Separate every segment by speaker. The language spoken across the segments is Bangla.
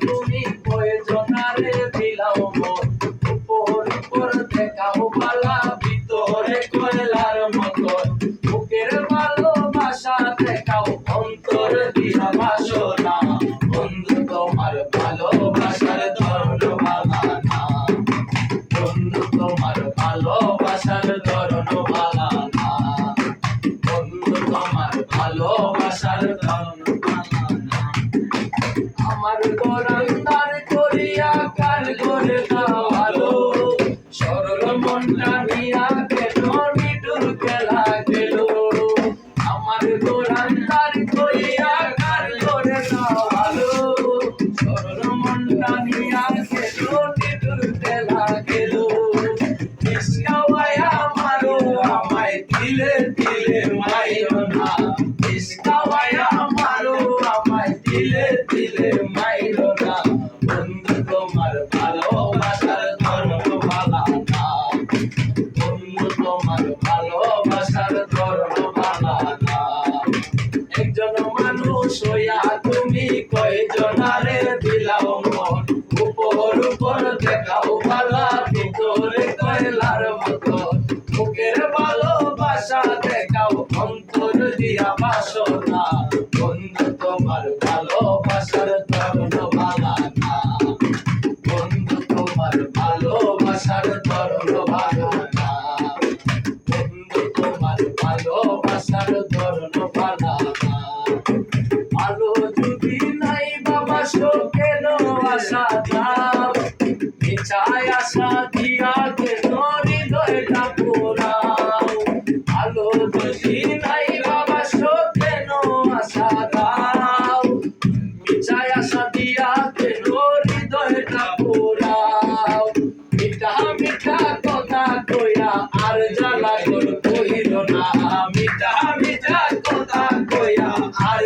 Speaker 1: তুমি কয়জনারে দিলাও মন উপর উপর দেখাও বালা ভিতরে কয়লার মতন বুকের ভালোবাসা দেখাও অন্তর দিয়া বাসনা বন্ধু, তোমার ভালোবাসার ভালোবাসার ধরন মালা না বন্ধু আমার গোরান্দার করিয়া কার করে ভালো দিলে দিলে মাইরো না। মারো আমায় না। বন্ধু তোমার ভালোবাসার ধর্ম ভালা না। বন্ধু তোমার ভালোবাসার ধর্ম না। একজন মানুষ হইয়া তুমি কয়জনারে দেখাও অন্তর দিয়া বাসনা। বন্ধু, তোমার ভালোবাসার তরণ ভালা না বন্ধু, তোমার ভালোবাসার তরণ ভালো না বন্ধু, তোমার ভালোবাসার ধরন নাই বাবা কেন আশা দাও মিছায় আশা দিয়া কেন হৃদয়টা পোড়াও। কইয়া আর জ্বালা তোর কইল না। মিঠা মিঠা কথা কইয়া আর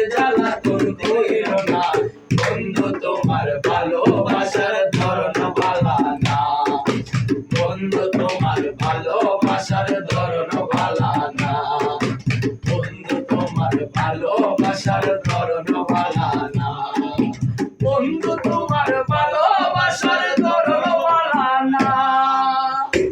Speaker 1: না। ভালোবাসার ধরন ভালা না। বন্ধু, তোমার ভালোবাসার ধরন তোমার ভালোবাসার ধরন বালা বন্ধু তো